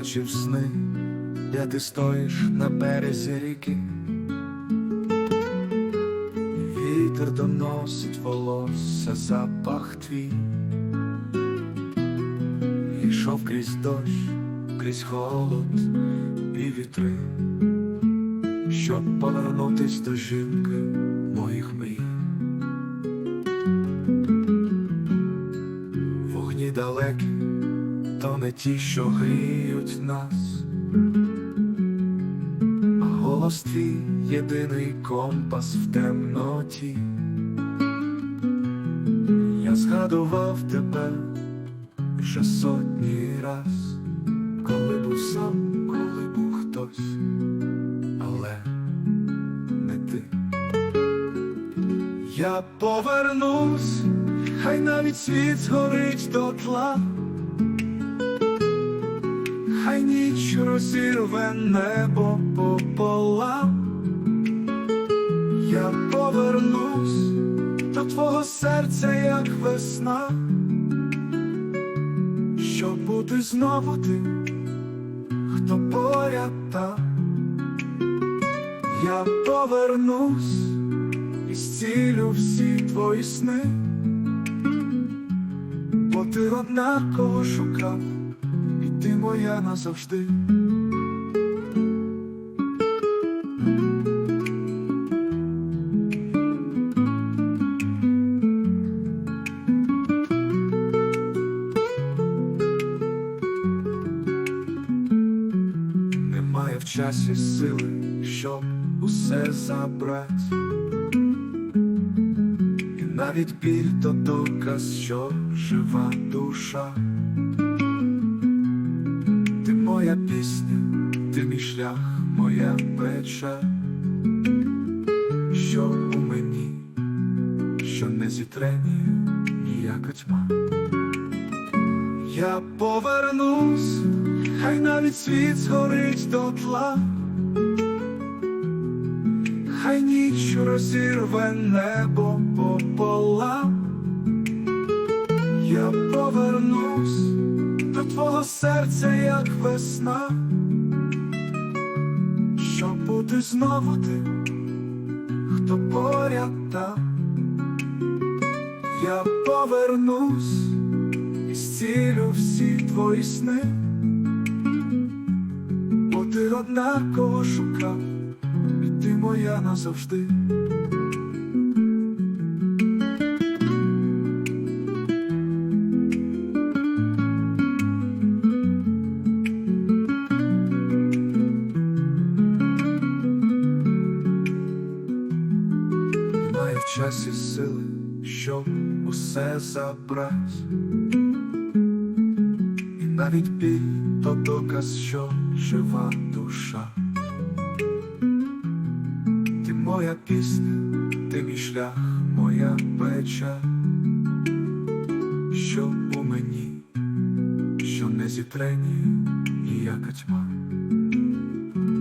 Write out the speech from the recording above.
бачив сни, де ти стоїш на березі ріки. Вітер доносить волосся, запах твій. Йшов крізь дощ, крізь холод і вітри, щоб повернутись до жінки не ті, що гріють нас, а голос твій єдиний компас в темноті. Я згадував тебе вже сотні раз, коли був сам, коли був хтось, але не ти. Я повернусь, хай навіть світ згорить до розірве небо пополам. Я повернусь до твого серця, як весна, щоб бути знову тим, хто поряд там. Я повернусь і зцілю всі твої сни, бо ти однаково шукав, ти моя назавжди. Немає в часі сили, щоб усе забрати. І навіть біль то доказ, що жива душа. Моя пісня, ти мій шлях, моя печа, що у мені, що не зітрені ніяка тьма. Я повернусь, хай навіть світ згорить до тла, хай ніч розірве небо пополам. Я повернусь твого серця, як весна, щоб бути знову тим, хто поряд там. Я повернусь і зцілю всі твої сни, бо ти однаково шукав, і ти моя назавжди. В часі сили, щоб усе забрать. І навіть біль то доказ, що жива душа. Ти моя пісня, ти мій шлях, моя печа, що у мені, що не зітрені ніяка тьма.